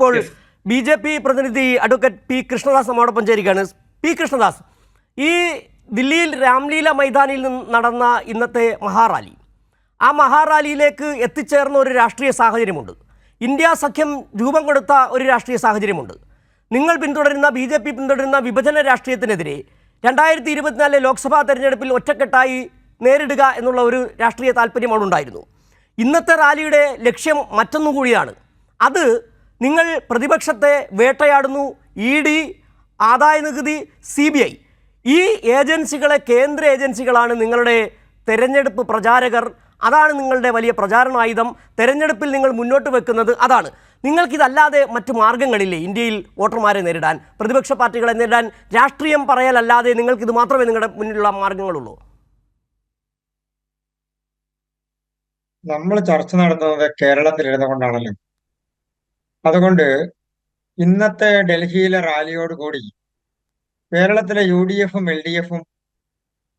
ഇപ്പോൾ B J P പ്രതിനിധി advocate P Krishnadas നമ്മോടൊപ്പം ചേരുകയാണ്. പി കൃഷ്ണദാസ് ഈ ദില്ലിയിൽ രാംലീല മൈതാനിയിൽ നിന്ന് നടന്ന ഇന്നത്തെ മഹാറാലി. ആ മഹാറാലിയിലേക്ക് എത്തിച്ചേർന്ന ഒരു രാഷ്ട്രീയ സാഹചര്യമുണ്ട്. ഇന്ത്യ സഖ്യം രൂപം കൊടുത്ത ഒരു രാഷ്ട്രീയ സാഹചര്യമുണ്ട്. നിങ്ങൾ പിന്തുടരുന്ന ബി ജെ പി പിന്തുടരുന്ന വിഭജന രാഷ്ട്രീയത്തിനെതിരെ രണ്ടായിരത്തി ഇരുപത്തിനാലിലെ ലോക്സഭാ തെരഞ്ഞെടുപ്പിൽ ഒറ്റക്കെട്ടായി നേരിടുക എന്നുള്ള ഒരു രാഷ്ട്രീയ താല്പര്യം അവിടെ ഉണ്ടായിരുന്നു. ഇന്നത്തെ റാലിയുടെ ലക്ഷ്യം മറ്റൊന്നുകൂടിയാണ്. അത് നിങ്ങൾ പ്രതിപക്ഷത്തെ വേട്ടയാടുന്നു ഇ ഡി ആദായ നികുതി സി ബി ഐ ഈ ഏജൻസികളെ കേന്ദ്ര ഏജൻസികളാണ് നിങ്ങളുടെ തെരഞ്ഞെടുപ്പ് പ്രചാരകർ. അതാണ് നിങ്ങളുടെ വലിയ പ്രചാരണായുധം തെരഞ്ഞെടുപ്പിൽ നിങ്ങൾ മുന്നോട്ട് വെക്കുന്നത് അതാണ്. നിങ്ങൾക്കിതല്ലാതെ മറ്റു മാർഗങ്ങളില്ലേ ഇന്ത്യയിൽ വോട്ടർമാരെ നേരിടാൻ? പ്രതിപക്ഷ പാർട്ടികളെ നേരിടാൻ? രാഷ്ട്രീയം പറയലല്ലാതെ നിങ്ങൾക്കിത് മാത്രമേ നിങ്ങളുടെ മുന്നിലുള്ള മാർഗങ്ങളുള്ളൂ നമ്മൾ ചർച്ച നടത്തുന്നത് കേരളത്തിലിരുന്നു കൊണ്ടാണല്ലോ അതുകൊണ്ട് ഇന്നത്തെ ഡൽഹിയിലെ റാലിയോട് കൂടി കേരളത്തിലെ യു ഡി എഫും എൽ ഡി എഫും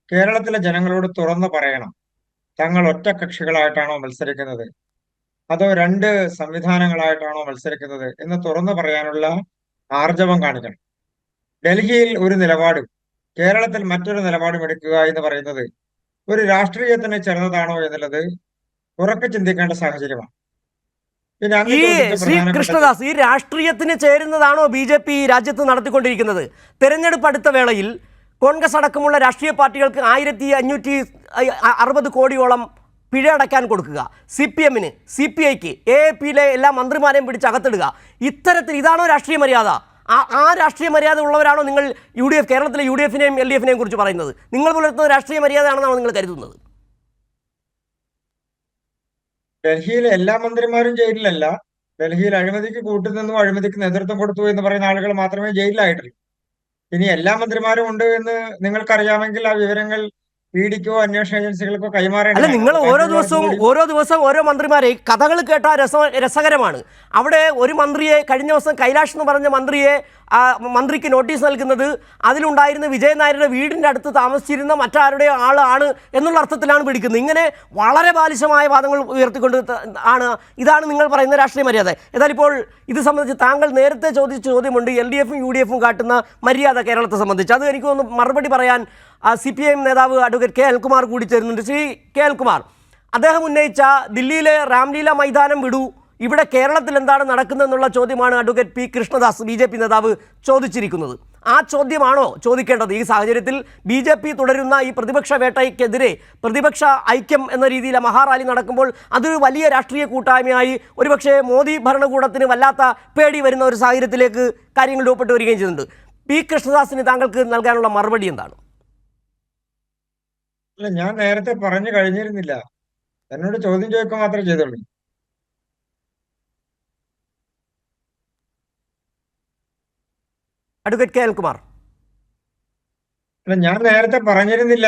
കേരളത്തിലെ ജനങ്ങളോട് തുറന്നു പറയണം. തങ്ങൾ ഒറ്റ കക്ഷികളായിട്ടാണോ മത്സരിക്കുന്നത്? അതോ രണ്ട് സംവിധാനങ്ങളായിട്ടാണോ മത്സരിക്കുന്നത് എന്ന് തുറന്നു പറയാനുള്ള ആർജവം കാണിക്കണം. ഡൽഹിയിൽ ഒരു നിലപാടും കേരളത്തിൽ മറ്റൊരു നിലപാടും എടുക്കുക എന്ന് പറയുന്നത് ഒരു രാഷ്ട്രീയത്തിന് ചെറുതാണോ എന്നുള്ളത് ഉറക്കെ ചിന്തിക്കേണ്ട സാഹചര്യമാണ്. ഈ ശ്രീ കൃഷ്ണദാസ് ഈ രാഷ്ട്രീയത്തിന് ചേരുന്നതാണോ ബി ജെ പി രാജ്യത്ത് നടത്തിക്കൊണ്ടിരിക്കുന്നത്? തെരഞ്ഞെടുപ്പ് അടുത്ത വേളയിൽ കോൺഗ്രസ് അടക്കമുള്ള രാഷ്ട്രീയ പാർട്ടികൾക്ക് ആയിരത്തി അഞ്ഞൂറ്റി അറുപത് കോടിയോളം പിഴ അടയ്ക്കാൻ കൊടുക്കുക. സി പി എമ്മിന് സി പി ഐക്ക് എ പിയിലെ എല്ലാ മന്ത്രിമാരെയും പിടിച്ച് അകത്തിടുക. ഇത്തരത്തിൽ ഇതാണോ രാഷ്ട്രീയ മര്യാദ? ആ ആ രാഷ്ട്രീയ മര്യാദ ഉള്ളവരാണോ നിങ്ങൾ യു ഡി എഫ് കേരളത്തിലെ യു ഡി എഫിനെയും എൽ ഡി എഫിനെയും കുറിച്ച് പറയുന്നത്? നിങ്ങൾ പുലർത്തുന്ന രാഷ്ട്രീയ മര്യാദയാണെന്നാണോ നിങ്ങൾ കരുതുന്നത്? ഡൽഹിയിലെ എല്ലാ മന്ത്രിമാരും ജയിലിലല്ല. ഡൽഹിയിൽ അഴിമതിക്ക് കൂട്ടുനിന്നു അഴിമതിക്ക് നേതൃത്വം കൊടുത്തു എന്ന് പറയുന്ന ആളുകൾ മാത്രമേ ജയിലിലായിട്ടുള്ളൂ ഇനി എല്ലാ മന്ത്രിമാരും ഉണ്ട് എന്ന് നിങ്ങൾക്കറിയാമെങ്കിൽ ആ വിവരങ്ങൾ ഇ ഡിക്കോ അന്വേഷണ ഏജൻസികൾക്കോ അല്ല നിങ്ങൾ ഓരോ ദിവസവും ഓരോ ദിവസവും ഓരോ മന്ത്രിമാരെ കഥകൾ കേട്ടാൽ രസ രസകരമാണ്. അവിടെ ഒരു മന്ത്രിയെ കഴിഞ്ഞ ദിവസം കൈലാഷ് എന്ന് പറഞ്ഞ മന്ത്രിയെ ആ, മന്ത്രിക്ക് നോട്ടീസ് നൽകുന്നത് അതിലുണ്ടായിരുന്ന വിജയൻ നായരുടെ വീടിന്റെ അടുത്ത് താമസിച്ചിരുന്ന മറ്റാരുടെ ആളാണ് എന്നുള്ള അർത്ഥത്തിലാണ് പിടിക്കുന്നത്. ഇങ്ങനെ വളരെ ബാലിശമായ വാദങ്ങൾ ഉയർത്തിക്കൊണ്ട് ആണ്. ഇതാണ് നിങ്ങൾ പറയുന്ന രാഷ്ട്രീയ മര്യാദ. എന്നാൽ ഇപ്പോൾ ഇത് സംബന്ധിച്ച് താങ്കൾ നേരത്തെ ചോദിച്ച ചോദ്യമുണ്ട്. എൽ ഡി എഫും യു ഡി എഫും കാട്ടുന്ന മര്യാദ കേരളത്തെ സംബന്ധിച്ച്. അത് എനിക്ക് തോന്നുന്നു മറുപടി പറയാൻ സി പി ഐ എം നേതാവ് അഡ്വക്കേറ്റ് കെ അൽകുമാർ കൂടി ചേരുന്നുണ്ട്. ശ്രീ കെ എൽ കുമാർ അദ്ദേഹം ഉന്നയിച്ച ദില്ലിയിലെ രാംലീല മൈതാനം വിടൂ. ഇവിടെ കേരളത്തിൽ എന്താണ് നടക്കുന്നതെന്നുള്ള ചോദ്യമാണ് advocate P Krishnadas B J P നേതാവ് ചോദിച്ചിരിക്കുന്നത്. ആ ചോദ്യമാണോ ചോദിക്കേണ്ടത്? ഈ സാഹചര്യത്തിൽ ബി ജെ പി തുടരുന്ന ഈ പ്രതിപക്ഷ വേട്ടയ്ക്കെതിരെ പ്രതിപക്ഷ ഐക്യം എന്ന രീതിയിൽ മഹാറാലി നടക്കുമ്പോൾ അതൊരു വലിയ രാഷ്ട്രീയ കൂട്ടായ്മയായി ഒരുപക്ഷെ മോദി ഭരണകൂടത്തിന് വല്ലാത്ത പേടി വരുന്ന ഒരു സാഹചര്യത്തിലേക്ക് കാര്യങ്ങൾ രൂപപ്പെട്ടു വരികയും ചെയ്യുന്നുണ്ട്. പി കൃഷ്ണദാസിന് താങ്കൾക്ക് നൽകാനുള്ള മറുപടി എന്താണ്? അല്ല ഞാൻ നേരത്തെ പറഞ്ഞു കഴിഞ്ഞിരുന്നില്ല. എന്നോട് ചോദ്യം ചോദിക്കുക മാത്രമേ ചെയ്തുള്ളൂ. അഡ്വക്കേറ്റ് കെ അൽകുമാർ അല്ല ഞാൻ നേരത്തെ പറഞ്ഞിരുന്നില്ല.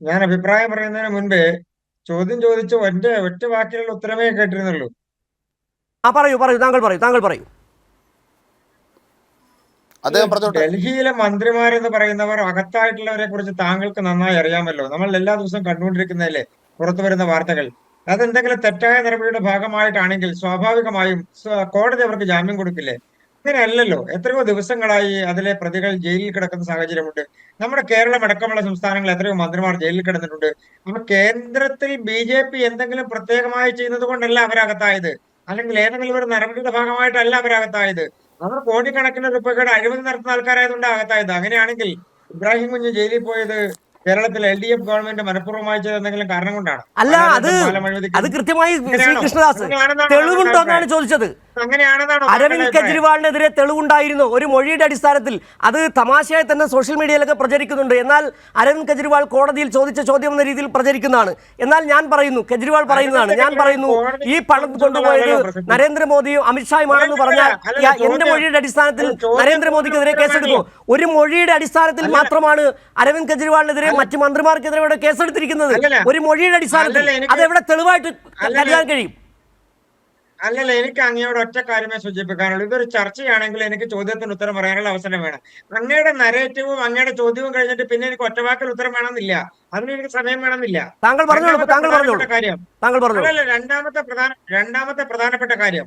ഞാൻ അഭിപ്രായം പറയുന്നതിന് മുൻപേ ചോദ്യം ചോദിച്ച ഒറ്റ ഒറ്റ വാക്കിലുള്ള ഉത്തരമേ കേട്ടിരുന്നുള്ളൂ. ആ പറയൂ പറയൂ താങ്കൾ പറയൂ താങ്കൾ പറയൂ. അദ്ദേഹം പറഞ്ഞോട്ടെ. ഡൽഹിയിലെ മന്ത്രിമാരെന്ന് പറയുന്നവർ അകത്തായിട്ടുള്ളവരെ കുറിച്ച് താങ്കൾക്ക് നന്നായി അറിയാമല്ലോ. നമ്മൾ എല്ലാ ദിവസവും കണ്ടുകൊണ്ടിരിക്കുന്നതല്ലേ? പുറത്തു വരുന്ന വാർത്തകൾ. അതെന്തെങ്കിലും തെറ്റായ നടപടിയുടെ ഭാഗമായിട്ടാണെങ്കിൽ സ്വാഭാവികമായും സ്വ- കോടതി അവർക്ക് ജാമ്യം കൊടുക്കില്ലേ? അങ്ങനെയല്ലല്ലോ. എത്രയോ ദിവസങ്ങളായി അതിലെ പ്രതികൾ ജയിലിൽ കിടക്കുന്ന സാഹചര്യമുണ്ട്. നമ്മുടെ കേരളം അടക്കമുള്ള സംസ്ഥാനങ്ങൾ എത്രയോ മന്ത്രിമാർ ജയിലിൽ കിടന്നിട്ടുണ്ട്. അപ്പൊ കേന്ദ്രത്തിൽ ബി ജെ പി എന്തെങ്കിലും പ്രത്യേകമായി ചെയ്യുന്നത് കൊണ്ടല്ല അവരകത്തായത്. അല്ലെങ്കിൽ ഏതെങ്കിലും ഒരു നടപടിയുടെ ഭാഗമായിട്ടല്ല അവരകത്തായത്. അവർ കോടിക്കണക്കിന് റുപ്യയുടെ അഴിമതി നടത്തുന്ന ആൾക്കാരായതുകൊണ്ട് അകത്തായത്. അങ്ങനെയാണെങ്കിൽ ഇബ്രാഹിം കുഞ്ഞ് ജയിലിൽ പോയത് കേരളത്തിൽ എൽ ഡി എഫ് ഗവൺമെന്റ് മനഃപൂർവമായി ചെയ്ത എന്തെങ്കിലും കാരണം കൊണ്ടാണ്? അല്ല അത് അത് കൃത്യമായി ശ്രീകൃഷ്ണദാസ് തെളിവുണ്ടോ എന്നാണ് ചോദിച്ചത്. അരവിന്ദ് കെജ്രിവാളിനെതിരെ തെളിവുണ്ടായിരുന്നു ഒരു മൊഴിയുടെ അടിസ്ഥാനത്തിൽ. അത് തമാശയായി തന്നെ സോഷ്യൽ മീഡിയയിലൊക്കെ പ്രചരിക്കുന്നുണ്ട്. എന്നാൽ അരവിന്ദ് കെജ്രിവാൾ കോടതിയിൽ ചോദിച്ച ചോദ്യം എന്ന രീതിയിൽ പ്രചരിക്കുന്നതാണ്. എന്നാൽ ഞാൻ പറയുന്നു കെജ്രിവാൾ പറയുന്നതാണ്. ഞാൻ പറയുന്നു ഈ പണം കൊണ്ടുപോയത് നരേന്ദ്രമോദിയും അമിത്ഷായുമാണെന്ന് പറഞ്ഞാൽ എന്റെ മൊഴിയുടെ അടിസ്ഥാനത്തിൽ നരേന്ദ്രമോദിക്കെതിരെ കേസെടുക്കും ഒരു മൊഴിയുടെ അടിസ്ഥാനത്തിൽ മാത്രമാണ് അരവിന്ദ് കെജ്രിവാളിനെതിരെ മറ്റ് മന്ത്രിമാർക്കെതിരെ ഇവിടെ കേസെടുത്തിരിക്കുന്നത്. ഒരു മൊഴിയുടെ അടിസ്ഥാനത്തിൽ അതെവിടെ തെളിവായിട്ട്. കരുതാൻ കഴിയും? അല്ലല്ല എനിക്ക് അങ്ങയോട് ഒറ്റ കാര്യമേ സൂചിപ്പിക്കാനുള്ളൂ ഇതൊരു ചർച്ചയാണെങ്കിൽ എനിക്ക് ചോദ്യത്തിന് ഉത്തരം പറയാനുള്ള അവസരം വേണം. അങ്ങയുടെ നരേറ്റീവും അങ്ങയുടെ ചോദ്യവും കഴിഞ്ഞിട്ട് പിന്നെ എനിക്ക് ഒറ്റവാക്കിൽ ഉത്തരം വേണമെന്നില്ല. അതിന് എനിക്ക് സമയം വേണമെന്നില്ല. താങ്കൾ പറഞ്ഞോളൂ കാര്യം. പറഞ്ഞോളൂ. രണ്ടാമത്തെ പ്രധാന രണ്ടാമത്തെ പ്രധാനപ്പെട്ട കാര്യം.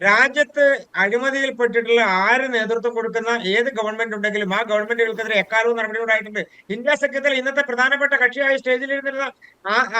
രാജ്യത്ത് അഴിമതിയിൽപ്പെട്ടിട്ടുള്ള ആര് നേതൃത്വം കൊടുക്കുന്ന ഏത് ഗവൺമെന്റ് ഉണ്ടെങ്കിലും ആ ഗവൺമെന്റുകൾക്കെതിരെ എക്കാലവും നടപടി ഉണ്ടായിട്ടുണ്ട്. ഇന്ത്യ സഖ്യത്തിൽ ഇന്നത്തെ പ്രധാനപ്പെട്ട കക്ഷിയായ സ്റ്റേജിലിരുന്നിരുന്ന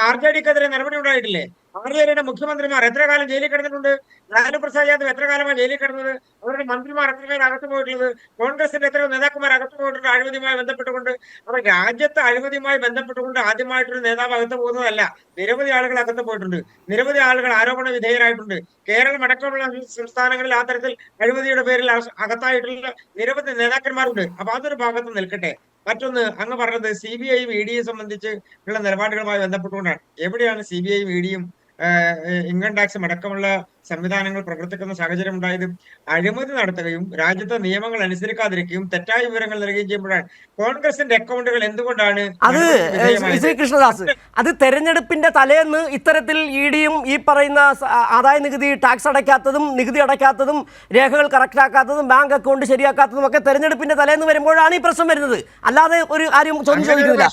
ആർ ജെ ഡിക്കെതിരെ നടപടി ഉണ്ടായിട്ടില്ലേ? ഡിയുടെ മുഖ്യമന്ത്രിമാർ. എത്ര കാലം ജയിലിൽ കിടന്നിട്ടുണ്ട്? ലാലു പ്രസാദ് യാദവ് എത്ര കാലമാണ് ജയിലിൽ കിടന്നത്? അവരുടെ മന്ത്രിമാർ എത്ര പേര് അകത്തു പോയിട്ടുള്ളത്? കോൺഗ്രസിന്റെ എത്രയോ നേതാക്കന്മാർ അകത്തു പോയിട്ടുണ്ട് അഴിമതിയുമായി ബന്ധപ്പെട്ടുകൊണ്ട്. അവർ രാജ്യത്ത് അഴിമതിയുമായി ബന്ധപ്പെട്ടുകൊണ്ട് ആദ്യമായിട്ടൊരു നേതാവ് അകത്ത് പോകുന്നതല്ല നിരവധി ആളുകൾ അകത്ത് പോയിട്ടുണ്ട്. നിരവധി ആളുകൾ ആരോപണ വിധേയരായിട്ടുണ്ട്. കേരളം അടക്കമുള്ള സംസ്ഥാനങ്ങളിൽ ആ തരത്തിൽ അഴിമതിയുടെ പേരിൽ അകത്തായിട്ടുള്ള നിരവധി നേതാക്കന്മാരുണ്ട്. അപ്പൊ അതൊരു ഭാഗത്ത് നിൽക്കട്ടെ. മറ്റൊന്ന് അങ്ങ് പറഞ്ഞത് സി ബി ഐയും ഇ ഡിയെ സംബന്ധിച്ച് ഉള്ള നിലപാടുകളുമായി ബന്ധപ്പെട്ടുകൊണ്ടാണ്. എവിടെയാണ് സി ബി ഐയും ഇ ഡിയും ഇൻകം ടാക്സും അടക്കമുള്ള സംവിധാനങ്ങൾ പ്രവർത്തിക്കുന്ന സാഹചര്യം ഉണ്ടായതും അഴിമതി നടത്തുകയും രാജ്യത്തെ നിയമങ്ങൾ അനുസരിക്കാതിരിക്കുകയും തെറ്റായ വിവരങ്ങൾ നൽകുകയും ചെയ്യുമ്പോഴാണ് കോൺഗ്രസിന്റെ അക്കൗണ്ടുകൾ എന്തുകൊണ്ടാണ് അത് ശ്രീ കൃഷ്ണദാസ് അത് തെരഞ്ഞെടുപ്പിന്റെ തലേന്ന് ഇത്തരത്തിൽ ഇ ഡിയും ഈ പറയുന്ന ആദായ നികുതി ടാക്സ് അടയ്ക്കാത്തതും നികുതി അടയ്ക്കാത്തതും രേഖകൾ കറക്റ്റ് ആക്കാത്തതും ബാങ്ക് അക്കൗണ്ട് ശരിയാക്കാത്തതും ഒക്കെ തെരഞ്ഞെടുപ്പിന്റെ തലേന്ന് വരുമ്പോഴാണ് ഈ പ്രശ്നം വരുന്നത്. അല്ലാതെ ഒരു ആരും ചോദ്യം ചോദിക്കുന്നില്ല